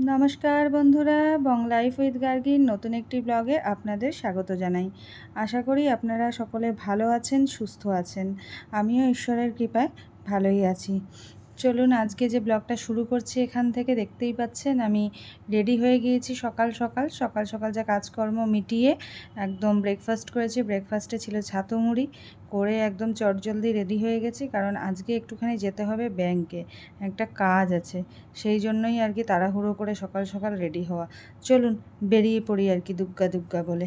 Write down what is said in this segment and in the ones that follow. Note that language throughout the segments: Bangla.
নমস্কার বন্ধুরা, বং লাইফ উইথ গার্গির নতুন একটি ব্লগে আপনাদের স্বাগত জানাই। আশা করি আপনারা সকলে ভালো আছেন, সুস্থ আছেন। আমিও ঈশ্বরের কৃপায় ভালোই আছি। চলুন আজকে যে ব্লগটা শুরু করছি এখান থেকে দেখতেই পাচ্ছেন, আমি রেডি হয়ে গিয়েছি সকাল সকাল। সকাল সকাল যা কাজকর্ম মিটিয়ে একদম ব্রেকফাস্ট করেছি। ব্রেকফাস্টে ছিল ছাতু মুড়ি, করে একদম চটজলদি রেডি হয়ে গেছি, কারণ আজকে একটুখানি যেতে হবে ব্যাংকে একটা কাজ আছে, সেই জন্যই আর কি তাড়াহুড়ো করে সকাল সকাল রেডি হওয়া। চলুন বেরিয়ে পড়ি আর কি দুগ্গা দুগ্গা বলে।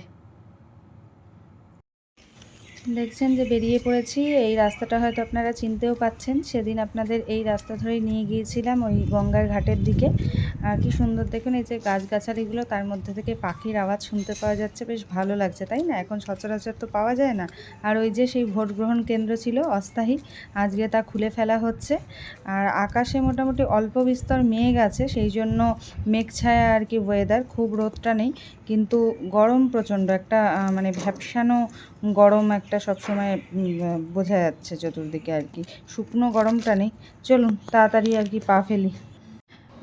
দেখছেন যে বেরিয়ে পড়েছি। এই রাস্তাটা হয়তো আপনারা চিনতেও পাচ্ছেন। সেদিন আপনাদের এই রাস্তা ধরেই নিয়ে গিয়েছিলাম ওই গঙ্গার ঘাটের দিকে। আর কি সুন্দর দেখুন, এই যে গাছগাছালিগুলো, তার মধ্যে থেকে পাখির আওয়াজ শুনতে পাওয়া যাচ্ছে। বেশ ভালো লাগছে, তাই না? এখন সচরাচর তো পাওয়া যায় না। আর ওই যে সেই ভোট গ্রহণ কেন্দ্র ছিল অস্থায়ী, আজকে তা খুলে ফেলা হচ্ছে। আর আকাশে মোটামুটি অল্প বিস্তর মেঘ আছে, সেই জন্য মেঘ ছায়া আর কি ওয়েদার খুব রোদটা নেই। কিন্তু গরম প্রচণ্ড, একটা মানে ভ্যাপসানো গরম একটা সবসময় বোঝা যাচ্ছে চতুর্দিকে আর কি। শুকনো গরমটা নেই। চলুন, তাড়াতাড়ি আর কি পা ফেলি।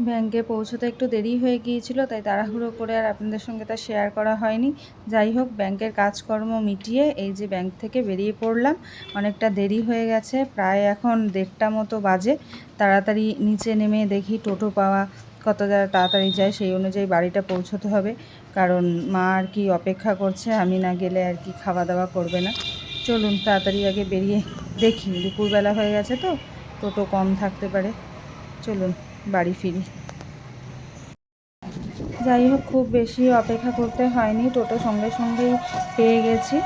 ব্যাংকে পৌঁছতে একটু দেরি হয়ে গিয়েছিল, তাই তাড়াহুড়ো করে আর আপনাদের সঙ্গে তা শেয়ার করা হয়নি। যাই হোক, ব্যাংকের কাজকর্ম মিটিয়ে এই যে ব্যাংক থেকে বেরিয়ে পড়লাম, অনেকটা দেরি হয়ে গেছে। প্রায় এখন দেড়টা মতো বাজে। তাড়াতাড়ি নিচে নেমে দেখি টোটো পাওয়া কত যারা তাড়াতাড়ি যায় সেই অনুযায়ী বাড়িটা পৌঁছতে হবে। কারণ মা আর কি অপেক্ষা করছে, আমি না গেলে আর কি খাওয়া দাওয়া করবে না। চলুন তাড়াতাড়ি আগে বেরিয়ে দেখি, দুপুরবেলা হয়ে গেছে তো, টোটো কম থাকতে পারে। চলুন বাড়ি ফিরি। যাই হোক, খুব বেশি অপেক্ষা করতে হয়নি, টোটো সঙ্গে সঙ্গেই পেয়ে গেছি।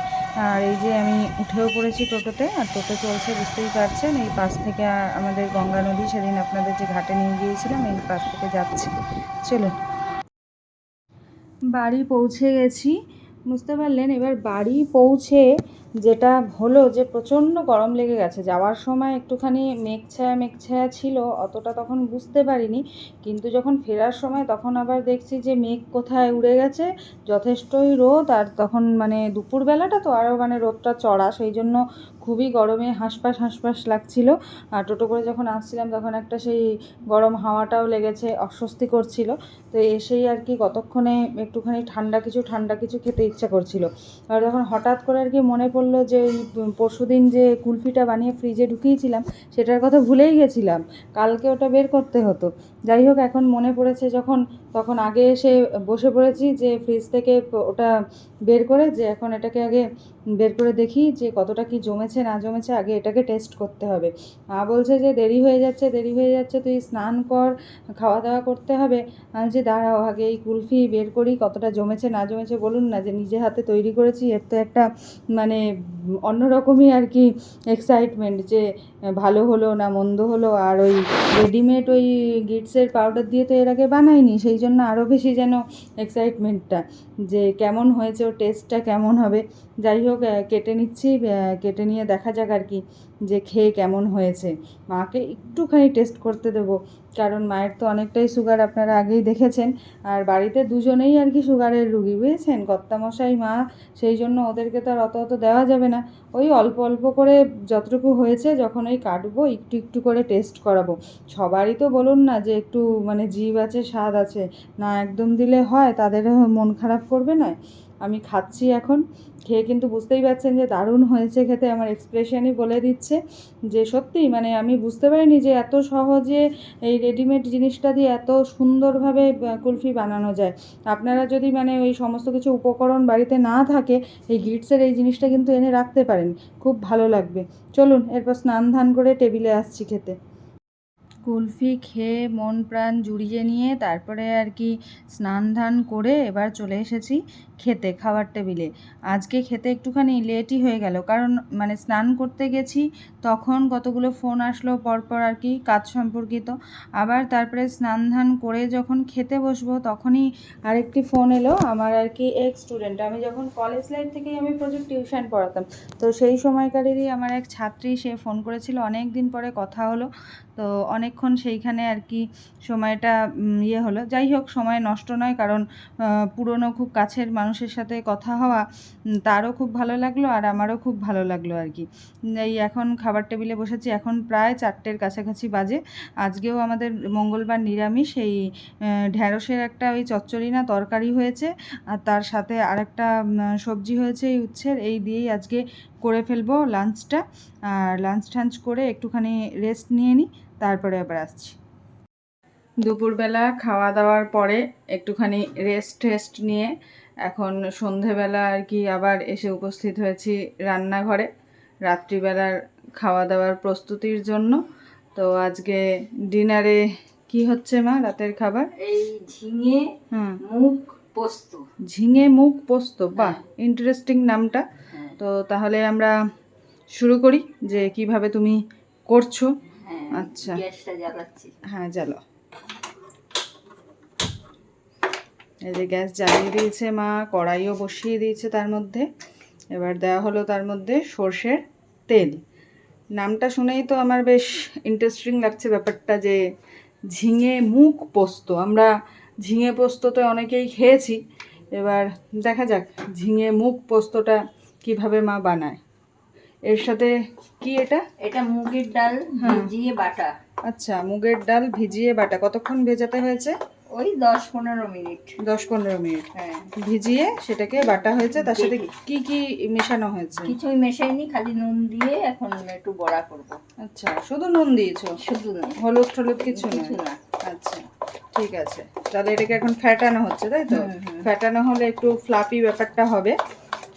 আর এই যে আমি উঠেও পড়েছি টোটোতে, আর টোটো চলছে, বুঝতেই পারছেন, এই পাশ থেকে আমাদের গঙ্গা নদী, সেদিন আপনাদের যে ঘাটে নিয়ে গিয়েছিলাম, এই পাশ থেকে যাচ্ছি। চলুন। বাড়ি পৌঁছে গেছি। বুঝতে পারলেন, এবার বাড়ি পৌঁছে যেটা হলো যে প্রচণ্ড গরম লেগে গেছে। যাওয়ার সময় একটুখানি মেঘ ছায়া মেঘ ছায়া ছিল, অতটা তখন বুঝতে পারিনি। কিন্তু যখন ফেরার সময় তখন আবার দেখছি যে মেঘ কোথায় উড়ে গেছে, যথেষ্টই রোদ। আর তখন মানে দুপুরবেলাটা তো আরও মানে রোদটা চড়া, সেই জন্য খুবই গরমে হাঁসফাঁস হাঁসফাঁস লাগছিল। আর টোটো করে যখন আসছিলাম তখন একটা সেই গরম হাওয়াটাও লেগেছে অস্বস্তি করছিল তো এসেই আর কি কতক্ষণে একটুখানি ঠান্ডা কিছু ঠান্ডা কিছু খেতে ইচ্ছা করছিল। আর যখন হঠাৎ করে আর কি মনে পড়ল যে ওই পরশু দিন যে কুলফিটা বানিয়ে ফ্রিজে ঢুকিয়েছিলাম, সেটার কথা ভুলেই গেছিলাম। কালকে ওটা বের করতে হতো। যাই হোক, এখন মনে পড়েছে যখন, তখন আগে এসে বসে পড়েছি যে ফ্রিজ থেকে ওটা বের করে যে এখন এটাকে আগে বের করে দেখি যে কতটা কি জমেছে, না জমেছে, আগে এটাকে টেস্ট করতে হবে। মা বলছে যে দেরি হয়ে যাচ্ছে, দেরি হয়ে যাচ্ছে, তুই স্নান কর খাওয়া দাওয়া করতে হবে। যে দাঁড়াও, আগে এই কুলফি বের করি, কতটা জমেছে, না জমেছে, বলুন না যে নিজে হাতে তৈরি করেছি, এর তো একটা মানে অন্যরকমই আর কি এক্সাইটমেন্ট যে ভালো হলো না মন্দ হলো, আর ওই রেডিমেড ওই গিটসের পাউডার দিয়ে তো এর আগে বানাইনি, সেই জন্য আরও বেশি যেন এক্সাইটমেন্টটা যে কেমন হয়েছে, ওর টেস্টটা কেমন হবে। যাই হোক কেটে নিচ্ছি কেটে নিয়ে দেখা যাক আর কি যে খেয়ে কেমন হয়েছে। মাকে একটুখানি টেস্ট করতে দেবো। কারণ মায়ের তো অনেকটাই সুগার আপনারা আগেই দেখেছেন। আর বাড়িতে দুজনেই আর কি সুগারের রুগী, বুঝেছেন? কর্তামশাই, মা, সেই জন্য ওদেরকে তো আর অত অত দেওয়া যাবে না। ওই অল্প অল্প করে যতটুকু হয়েছে, যখন ওই কাটবো, একটু একটু করে টেস্ট করাবো। সবারই তো বলুন না যে একটু মানে জীব আছে, স্বাদ আছে। না একদম দিলে হয় তাদেরও মন খারাপ করবে না আমি খাচ্ছি এখন। খেয়ে কিন্তু বুঝতেই পারছেন যে দারুণ হয়েছে খেতে। আমার এক্সপ্রেশনই বলে দিচ্ছে যে সত্যিই মানে আমি বুঝতে পারিনি যে এত সহজে এই রেডিমেড জিনিসটা দিয়ে এত সুন্দরভাবে কুলফি বানানো যায়। আপনারা যদি মানে ওই সমস্ত কিছু উপকরণ বাড়িতে না থাকে, এই গিটসের এই জিনিসটা কিন্তু এনে রাখতে পারেন। খুব ভালো লাগবে। চলুন, এরপর স্নান ধান করে টেবিলে আসছি খেতে। কুলফি খেয়ে মন প্রাণ জুড়িয়ে নিয়ে তারপরে আর কি স্নান ধান করে এবার চলে এসেছি। খেতে, খাওয়ার টেবিলে। আজকে খেতে একটুখানি লেটই হয়ে গেল, কারণ মানে স্নান করতে গেছি, তখন কতগুলো ফোন আসলো, পরপর আর কি কাজ সম্পর্কিত। আবার তারপরে স্নান ধান করে যখন খেতে বসবো, তখনই আরেকটি ফোন এলো, আমার আর কি এক স্টুডেন্ট আমি যখন কলেজ লাইফ থেকেই আমি প্রচুর টিউশন পড়াতাম, তো সেই সময়কারেরই আমার এক ছাত্রী, সে ফোন করেছিল। অনেক দিন পরে কথা হলো, তো অনেকক্ষণ সেইখানে আর কি সময়টা ইয়ে হলো। যাই হোক, সময় নষ্ট নয়, কারণ পুরনো খুব কাছের মানুষ মানুষের সাথে কথা হওয়া তারও খুব ভালো লাগল আর আমারও খুব ভালো লাগল আর কি। এই এখন খাবার টেবিলে বসেছি, এখন প্রায় চারটের কাছাকাছি বাজে। আজকেও আমাদের মঙ্গলবার নিরামিষ, এই ঢ্যাঁড়সের একটা ওই চচ্চড়ি না তরকারি হয়েছে আর তার সাথে আরেকটা সবজি হয়েছে এই উচ্ছের, এই দিয়েই আজকে করে ফেলব লাঞ্চটা। আর লাঞ্চ টাঞ্চ করে একটুখানি রেস্ট নিয়ে নিই, তারপরে আবার আসছি। দুপুরবেলা খাওয়া দাওয়ার পরে একটুখানি রেস্ট টেস্ট নিয়ে এখন সন্ধেবেলা আর কি আবার এসে উপস্থিত হয়েছি রান্নাঘরে। রাত্রিবেলার খাওয়া দাওয়ার প্রস্তুতির জন্য। তো আজকে ডিনারে কি হচ্ছে মা রাতের খাবার? এই ঝিঙে মুগ পোস্ত। ঝিঙে মুখ পোস্ত বাহ ইন্টারেস্টিং নামটা। হ্যাঁ। তো তাহলে আমরা শুরু করি যে কীভাবে তুমি করছ। হ্যাঁ আচ্ছা। হ্যাঁ জ্বালো এই যে গ্যাস জ্বালিয়ে দিয়েছে মা কড়াইও বসিয়ে দিয়েছে তার মধ্যে। এবার দেওয়া হলো তার মধ্যে সর্ষের তেল। নামটা শুনেই তো আমার বেশ ইন্টারেস্টিং লাগছে ব্যাপারটা যে ঝিঙে মুখ পোস্ত। আমরা ঝিঙে পোস্ত তো অনেকেই খেয়েছি। এবার দেখা যাক ঝিঙে মুখ পোস্তটা কীভাবে মা বানায়। এর সাথে কি এটা? এটা মুগের ডাল হ্যাঁ। ভিজিয়ে বাটা। আচ্ছা মুগের ডাল ভিজিয়ে বাটা। কতক্ষণ ভেজাতে হয়েছে? ওই দশ পনেরো মিনিট। দশ পনেরো মিনিট। হ্যাঁ। ভিজিয়ে সেটাকে বাটা হয়েছে তার সাথে। কি কি মেশানো হয়েছে? কিছুই মেশাইনি খালি নুন দিয়ে এখন একটু বড়া করব। আচ্ছা শুধু নুন দিয়েছ? শুধু নয় হলুদ টলুদ কিছু কিছু না না। আচ্ছা ঠিক আছে। তাহলে এটাকে এখন ফ্যাটানো হচ্ছে তাই তো। ফ্যাটানো হলে একটু ফ্লাপি ব্যাপারটা হবে।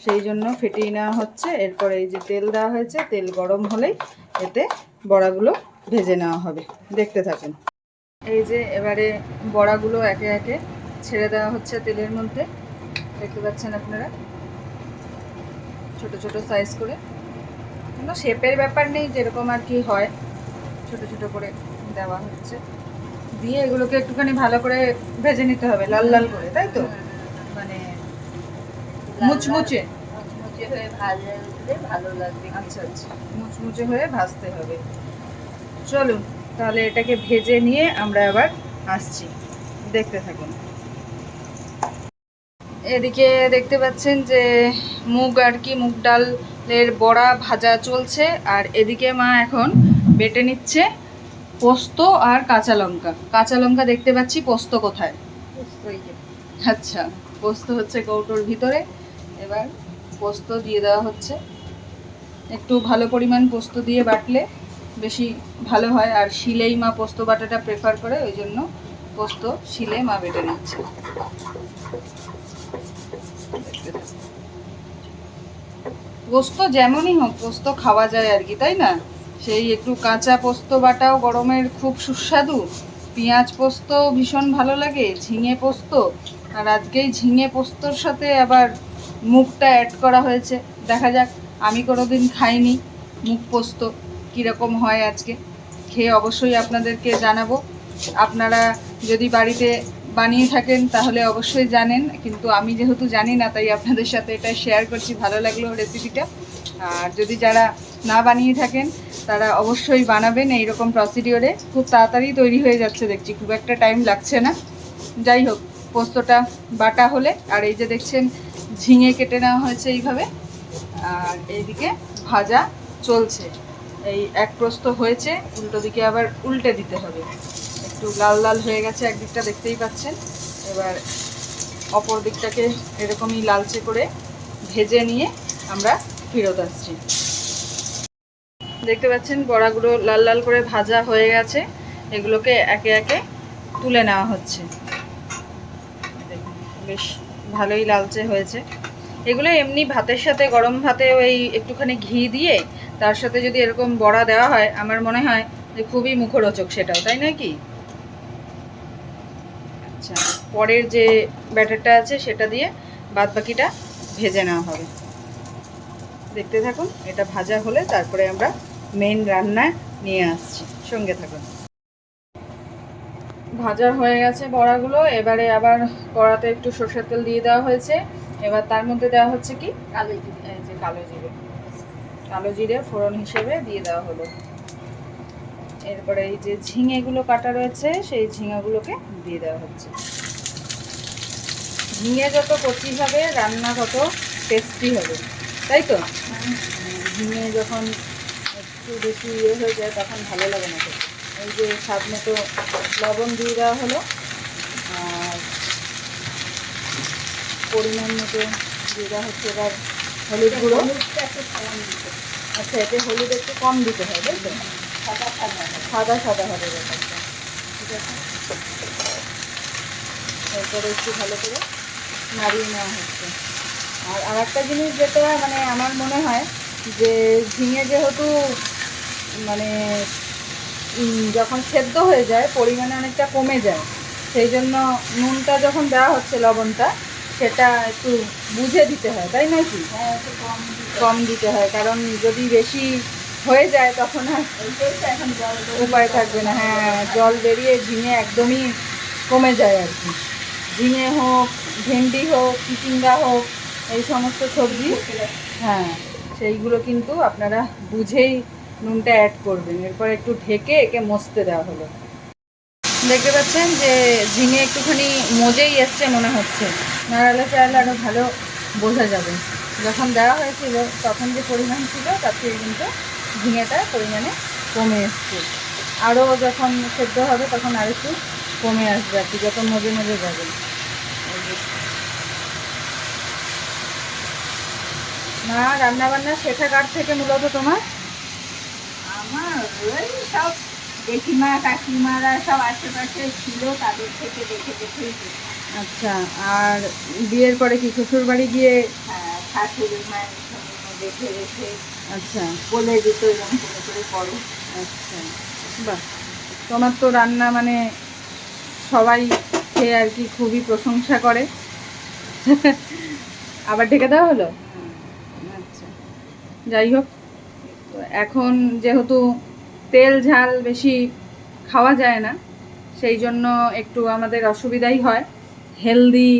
সেই জন্য ফেটিয়ে নেওয়া হচ্ছে। এরপরে এই যে তেল দেওয়া হয়েছে তেল গরম হলেই এতে বড়াগুলো ভেজে নেওয়া হবে। দেখতে থাকুন। এই যে এবারে বড়াগুলো একে একে ছেড়ে দেওয়া হচ্ছে তেলের মধ্যে। দেখতে পাচ্ছেন আপনারা? ছোট ছোট সাইজ করে। কোনো শেপের ব্যাপার নেই যেরকম আর কি হয়। ছোট ছোট করে দেওয়া হচ্ছে। দিয়ে এগুলোকে একটুখানি ভালো করে ভেজে নিতে হবে লাল লাল করে তাই তো? মানে মুচমুচে। মুচমুচে হয়ে ভাজা ভালো লাগবে। আচ্ছা আচ্ছা। মুচমুচে হয়ে ভাজতে হবে। চলুন। তাহলে এটাকে ভেজে নিয়ে আমরা আবার আসছি। দেখতে থাকুন। এদিকে দেখতে পাচ্ছেন যে মুগ আর কি মুগ ডালের বড়া ভাজা চলছে। আর এদিকে মা এখন বেটে নিচ্ছে পোস্ত আর কাঁচা লঙ্কা। কাঁচা লঙ্কা দেখতে পাচ্ছি পোস্ত কোথায়? আচ্ছা পোস্ত হচ্ছে কৌটোর ভিতরে। এবার পোস্ত দিয়ে দেওয়া হচ্ছে। একটু ভালো পরিমাণ পোস্ত দিয়ে বাটলে বেশি ভালো হয় আর শিলেই মা পোস্ত বাটাটা প্রেফার করে ওই জন্য পোস্ত শিলে মা বেটে নিচ্ছে। পোস্ত যেমনই হোক, পোস্ত খাওয়া যায় আর কি, তাই না? সেই একটু কাঁচা পোস্ত বাটাও গরমের খুব সুস্বাদু। পেঁয়াজ পোস্ত ভীষণ ভালো লাগে, ঝিঙে পোস্ত। আর আজকেই ঝিঙে পোস্তর সাথে আবার মুখটা অ্যাড করা হয়েছে। দেখা যাক, আমি কোনোদিন খাইনি মুখ পোস্ত। কীরকম হয় আজকে? খেয়ে অবশ্যই আপনাদেরকে জানাব। আপনারা যদি বাড়িতে বানিয়ে থাকেন, তাহলে অবশ্যই জানেন। কিন্তু আমি যেহেতু জানি না, তাই আপনাদের সাথে এটা শেয়ার করছি। ভালো লাগল রেসিপিটা আর যদি যারা না বানিয়ে থাকেন, তারা অবশ্যই বানাবেন এইরকম প্রসিডিওরে খুব তাড়াতাড়ি তৈরি হয়ে যাচ্ছে, দেখছি। খুব একটা টাইম লাগছে না। যাই হোক, পোস্তটা বাটা হলে, আর এই যে দেখছেন, ঝিঙে কেটে নেওয়া হয়েছে এইভাবে। আর এইদিকে ভাজা চলছে। এই এক প্রস্ত হয়েছে, উল্টো দিকে আবার উল্টে দিতে হবে। একটু লাল লাল হয়ে গেছে একদিকটা, দেখতেই পাচ্ছেন। এবার অপর দিকটাকে এরকমই লালচে করে ভেজে নিয়ে আমরা ফেরত আসছি। দেখতে পাচ্ছেন, বড়াগুলো লাল লাল করে ভাজা হয়ে গেছে। এগুলোকে একে একে তুলে নেওয়া হচ্ছে। বেশ ভালোই লালচে হয়েছে। এগুলো এমনি ভাতের সাথে, গরম ভাতে ওই একটুখানি ঘি দিয়ে তার সাথে যদি এরকম বড়া দেওয়া হয় আমার মনে হয় যে খুবই মুখরোচক সেটাও তাই নয় কি? আচ্ছা পরের যে ব্যাটারটা আছে সেটা দিয়ে বাদ বাকিটা ভেজে নেওয়া হবে। দেখতে থাকুন এটা ভাজা হলে তারপরে আমরা মেন রান্নায় নিয়ে আসছি। সঙ্গে থাকুন। ভাজা হয়ে গেছে বড়াগুলো এবারে আবার কড়াতে একটু সর্ষের তেল দিয়ে দেওয়া হয়েছে। এবার তার মধ্যে দেওয়া হচ্ছে কি? কালো জিরে। এই যে কালো জিরে। কালো জিরে ফোড়ন হিসেবে দিয়ে দেওয়া হলো। এরপরে এই যে ঝিঙেগুলো কাটা রয়েছে, সেই ঝিঙাগুলোকে দিয়ে দেওয়া হচ্ছে। ঝিঙে যত কচি হবে, রান্না তত টেস্টি হবে। তাই তো? ঝিঙে যখন একটু বেশি ইয়ে হয়ে যায়, তখন ভালো লাগে না খেতে। এই যে স্বাদ মতো লবণ দিয়ে দেওয়া হলো, আর পরিমাণ মতো দিয়ে দেওয়া হচ্ছে এবার হলুদ গুঁড়ো। আচ্ছা এতে হলুদ একটু কম দিতে হয়, তাই সাদা সাদা হবে ব্যাপারটা। ঠিক আছে? তারপরে একটু ভালো করে নাড়িয়ে নেওয়া হচ্ছে। আর আর একটা জিনিস যেটা মানে আমার মনে হয় যে ঝিঙে যেহেতু মানে যখন সেদ্ধ হয়ে যায়, পরিমাণে অনেকটা কমে যায়, সেই জন্য নুনটা যখন দেওয়া হচ্ছে, লবণটা সেটা একটু বুঝে দিতে হয় তাই নয় কি? হ্যাঁ একটু কম দিতে হয়। কারণ যদি বেশি হয়ে যায় তখন আর এখন উপায় থাকবে না হ্যাঁ জল বেরিয়ে ঝিঙে একদমই কমে যায় আর কি। ঝিঙে হোক ভেন্ডি হোক চিচিঙ্গা হোক এই সমস্ত সবজি হ্যাঁ সেইগুলো কিন্তু আপনারা বুঝেই নুনটা অ্যাড করবেন। এরপর একটু ঢেকে একে মসতে দেওয়া হলো। দেখতে পাচ্ছেন যে ঝিঙে একটুখানি মজেই এসছে মনে হচ্ছে। নাড়ালে চাড়ালে আরও ভালো বোঝা যাবে। যখন দেওয়া হয়েছিল, তখন যে পরিমাণ ছিল, তার থেকে কিন্তু ঝিঙেটা পরিমাণে কমে এসছে। আরও যখন সেদ্ধ হবে, তখন আর একটু কমে আসবে আর কি, যত মজে মজে যাবে। মা রান্না বান্না শেখা কার থেকে মূলত তোমার? আমার সব জেঠিমা কাকিমারা সব আশেপাশে ছিল তাদের থেকে দেখে শিখি। আচ্ছা আর বিয়ের পরে কি শ্বশুর বাড়ি গিয়ে হ্যাঁ শাশুড়ি মায়ের সঙ্গে দেখে দেখে আচ্ছা। বলে দিত এরকম করে করে করো। আচ্ছা। বাহ তোমার তো রান্না মানে সবাই খেয়ে আর কি খুবই প্রশংসা করে। আবার ঢেকে দেওয়া হলো? আচ্ছা। যাই হোক এখন যেহেতু তেল, ঝাল বেশি খাওয়া যায় না। সেই জন্য একটু আমাদের অসুবিধাই হয়। হেলদি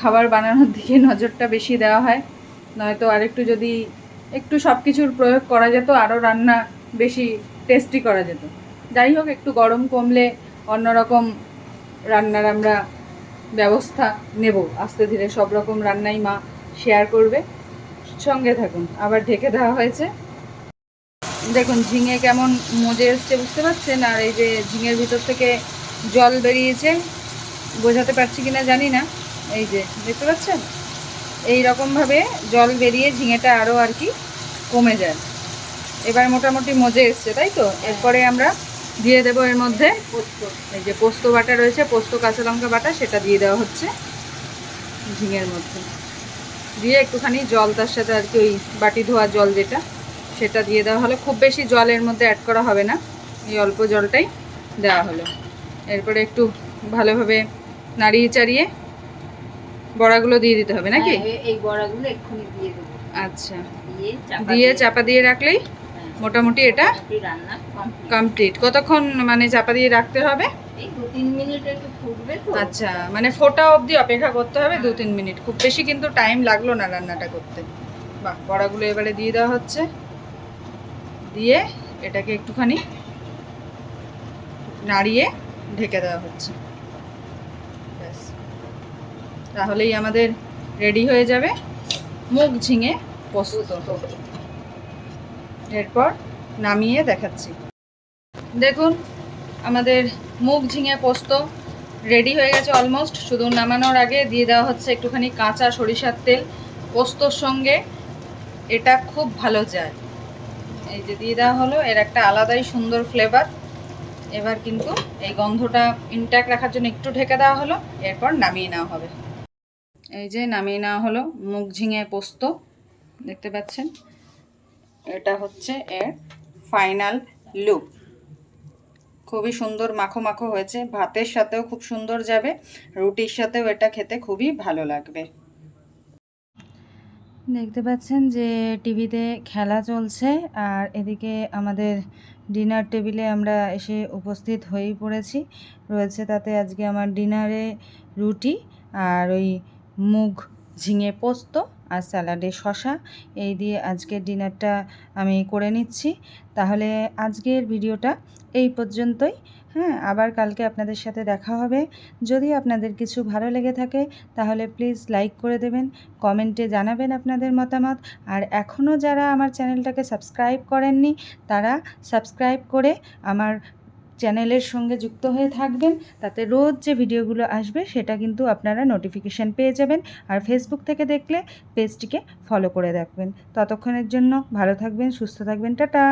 খাবার বানানোর দিকে নজরটা বেশি দেওয়া হয়। নয়তো আরেকটু যদি একটু সব কিছুর প্রয়োগ করা যেত, আরও রান্না বেশি টেস্টি করা যেত। যাই হোক, একটু গরম কমলে অন্যরকম রান্নার আমরা ব্যবস্থা নেব। আস্তে ধীরে সব রকম রান্নাই মা শেয়ার করবে। সঙ্গে থাকুন, আবার ঢেকে দেওয়া হয়েছে। দেখুন ঝিঙে কেমন মজে এসছে বুঝতে পারছেন? আর এই যে ঝিঙের ভিতর থেকে জল বেরিয়েছে বোঝাতে পারছি কিনা জানি না। এই যে দেখতে পাচ্ছেন? এই রকমভাবে জল বেরিয়ে ঝিঙেটা আরও আর কি কমে যায়। এবার মোটামুটি মজে এসছে তাই তো? এরপরে আমরা দিয়ে দেবো এর মধ্যে পোস্ত। এই যে পোস্ত বাটা রয়েছে পোস্ত কাঁচা লঙ্কা বাটা সেটা দিয়ে দেওয়া হচ্ছে ঝিঙের মধ্যে। দিয়ে একটুখানি জল তার সাথে আর কি ওই বাটি ধোয়া জল যেটা সেটা দিয়ে দেওয়া হলো। খুব বেশি জলের মধ্যে অ্যাড করা হবে না। এই অল্প জলটাই দেওয়া হলো। এরপরে একটু ভালোভাবে নাড়িয়ে চাড়িয়ে বড়াগুলো দিয়ে দিতে হবে নাকি? হ্যাঁ, এই বড়াগুলো এক্ষুনি দিয়ে দেবো। আচ্ছা। দিয়ে চাপা দিয়ে রাখলেই হ্যাঁ, মোটামুটি এটা রান্না কমপ্লিট কতক্ষণ মানে চাপা দিয়ে রাখতে হবে? আচ্ছা মানে ফোটা অবধি অপেক্ষা করতে হবে দু তিন মিনিট। খুব বেশি কিন্তু টাইম লাগল না রান্নাটা করতে। বাহ বড়াগুলো এবারে দিয়ে দেওয়া হচ্ছে। দিয়ে এটাকে একটুখানি নাড়িয়ে ঢেকে দেওয়া হচ্ছে। ব্যাস। তাহলেই আমাদের রেডি হয়ে যাবে মুগ ঝিঙে পোস্ত। এরপর নামিয়ে দেখাচ্ছি। দেখুন, আমাদের মুগ ঝিঙে পোস্ত রেডি হয়ে গেছে অলমোস্ট। শুধু নামানোর আগে দিয়ে দেওয়া হচ্ছে একটুখানি কাঁচা সরিষার তেল পোস্তর সঙ্গে। এটা খুব ভালো যায়। এই যে দিয়ে দেওয়া হলো, এর একটা আলাদাই সুন্দর ফ্লেভার এবার কিন্তু এই গন্ধটা ইনট্যাক্ট রাখার জন্য একটু ঢেকে দেওয়া হলো, এরপর নামিয়ে নেওয়া হবে। এই যে নামিয়ে নেওয়া হলো মুখ ঝিঙে পোস্ত, দেখতে পাচ্ছেন? এটা হচ্ছে এর ফাইনাল লুক খুবই সুন্দর মাখো মাখো হয়েছে, ভাতের সাথেও খুব সুন্দর যাবে, রুটির সাথেও এটা খেতে খুবই ভালো লাগবে। দেখতে পাচ্ছেন যে টিভিতে খেলা চলছে আর এদিকে আমাদের ডিনার টেবিলে আমরা এসে উপস্থিত হয়েই পড়েছি। রয়েছে তাতে আজকে আমার ডিনারে রুটি আর ওই মুগ ঝিঙে পোস্ত আর স্যালাডে শশা এই দিয়ে আজকের ডিনারটা আমি করে নিচ্ছি। তাহলে আজকের ভিডিওটা এই পর্যন্তই। হ্যাঁ আবার কালকে আপনাদের সাথে দেখা হবে। যদি আপনাদের কিছু ভালো লেগে থাকে, তাহলে প্লিজ লাইক করে দেবেন, কমেন্টে জানাবেন আপনাদের মতামত। আর এখনও যারা আমার চ্যানেলটাকে সাবস্ক্রাইব করেননি, তারা সাবস্ক্রাইব করে আমার চ্যানেলের সঙ্গে যুক্ত হয়ে থাকবেন। তাতে রোজ যে ভিডিওগুলো আসবে, সেটা কিন্তু আপনারা নোটিফিকেশান পেয়ে যাবেন। আর ফেসবুক থেকে দেখলে পেজটিকে ফলো করে রাখবেন। ততক্ষণের জন্য ভালো থাকবেন, সুস্থ থাকবেন, টাটা!